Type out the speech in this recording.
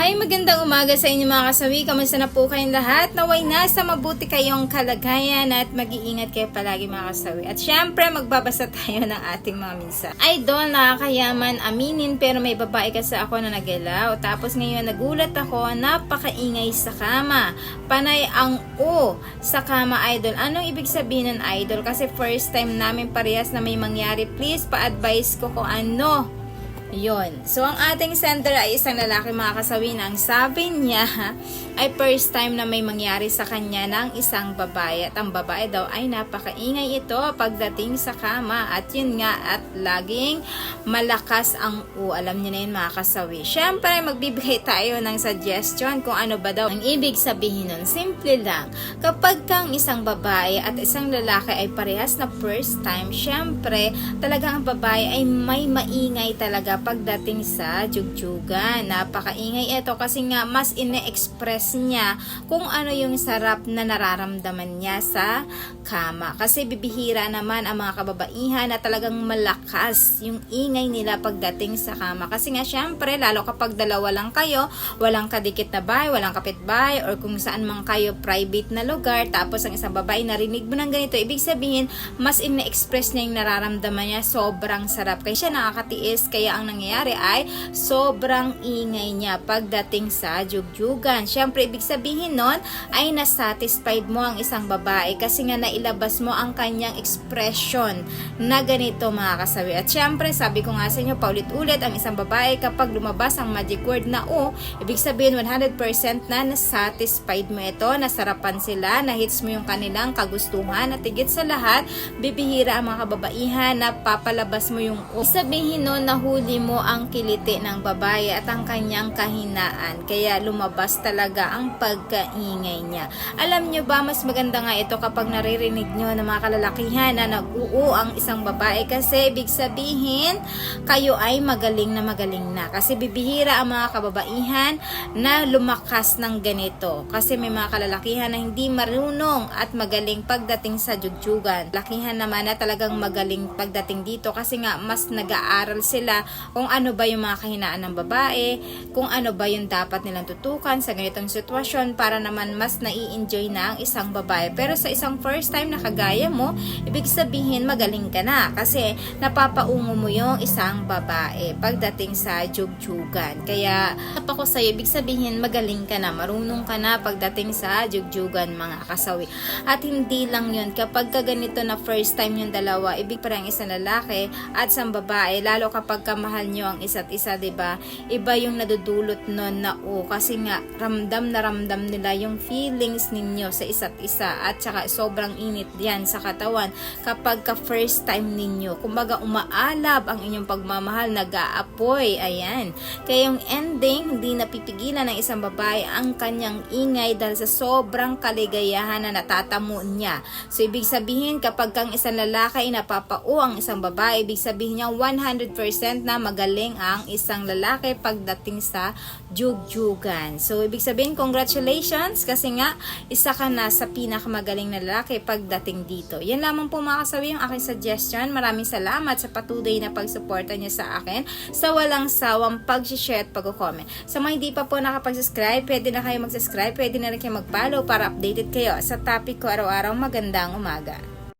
Hi, magandang umaga sa inyo mga kasawi. Kamusta na po kayong lahat? Naway nasa mabuti kayong kalagayan at mag-iingat kayo palagi mga kasawi. At syempre, magbabasa tayo ng ating mga misa. Idol, nakakayaman aminin pero may babae kasi ako na nagalaw. Tapos ngayon nagulat ako, napakaingay sa kama. Panay ang O sa kama, idol. Anong ibig sabihin ng idol? Kasi first time namin parehas na may mangyari. Please, pa-advise ko kung ano Yun. So, ang ating sender ay isang lalaki mga kasawin. Ang sabi niya ay first time na may mangyari sa kanya ng isang babae. At ang babae daw ay napakaingay ito pagdating sa kama. At yun nga, at laging malakas ang u. Alam niyo na yun mga kasawi. Siyempre, magbibigay tayo ng suggestion kung ano ba daw ang ibig sabihin nun. Simple lang. Kapag kang isang babae at isang lalaki ay parehas na first time, syempre, talagang ang babae ay may maingay talaga pagdating sa jugjugan. Napakaingay ito kasi nga mas ine-express niya kung ano yung sarap na nararamdaman niya sa kama. Kasi bibihira naman ang mga kababaihan na talagang malakas yung ingay nila pagdating sa kama. Kasi nga syempre, lalo kapag dalawa lang kayo, walang kadikit na bahay, walang kapitbahay, or kung saan man kayo private na lugar, tapos ang isang babae narinig mo ng ganito, ibig sabihin, mas ine-express niya yung nararamdaman niya, sobrang sarap. Kaya siya nakakatiis, kaya ang nangyayari ay sobrang ingay niya pagdating sa jugjugan. Siyempre, ibig sabihin nun ay nasatisfied mo ang isang babae kasi nga nailabas mo ang kanyang expression na ganito mga kasawi. At siyempre, sabi ko nga sa inyo, paulit-ulit, ang isang babae kapag lumabas ang magic word na O, ibig sabihin 100% na nasatisfied mo ito, nasarapan sila, nahits mo yung kanilang kagustuhan at higit sa lahat, bibihira ang mga kababaihan na papalabas mo yung O. Sabihin nun, nahuli mo ang kiliti ng babae at ang kanyang kahinaan. Kaya lumabas talaga ang pagkaingay niya. Alam nyo ba, mas maganda nga ito kapag naririnig nyo ng mga kalalakihan na nag-uu ang isang babae kasi ibig sabihin, kayo ay magaling na magaling na. Kasi bibihira ang mga kababaihan na lumakas ng ganito. Kasi may mga kalalakihan na hindi marunong at magaling pagdating sa jugjugan. Lakihan naman na talagang magaling pagdating dito kasi nga mas nag-aaral sila kung ano ba yung mga kahinaan ng babae, kung ano ba yung dapat nilang tutukan sa ganitong sitwasyon para naman mas nai-enjoy na ang isang babae. Pero sa isang first time na kagaya mo, ibig sabihin magaling ka na kasi napapaungo mo yung isang babae pagdating sa jugjugan. Kaya tap ako sa'yo, ibig sabihin magaling ka na, marunong ka na pagdating sa jugjugan mga kasawi. At hindi lang yun, kapag ka ganito na first time yung dalawa, ibig parang isang lalaki at isang babae, lalo kapag kamahal nyo ang isa't isa, ba? Iba yung nadudulot nun na o kasi nga ramdam na ramdam nila yung feelings ninyo sa isa't isa at saka sobrang init yan sa katawan kapag ka first time ninyo. Kumbaga umaalab ang inyong pagmamahal, nag-aapoy, ayan. Kaya yung ending, hindi napipigilan ng isang babae ang kanyang ingay dahil sa sobrang kaligayahan na natatamo niya. So, ibig sabihin, kapag kang isang lalaki napapao ang isang babae, ibig sabihin niya 100% na magaling ang isang lalaki pagdating sa jugjugan. So, ibig sabihin, congratulations kasi nga, isa ka na sa pinakamagaling na lalaki pagdating dito. Yan lamang po mga kasawi yung aking suggestion. Maraming salamat sa patuloy na pagsuporta niyo sa akin sa walang sawang pag-share at pag-comment. Sa mga hindi pa po nakapag-subscribe, pwede na kayo mag-subscribe, pwede na rin kayo mag-follow para updated kayo sa topic ko araw-araw. Magandang umaga.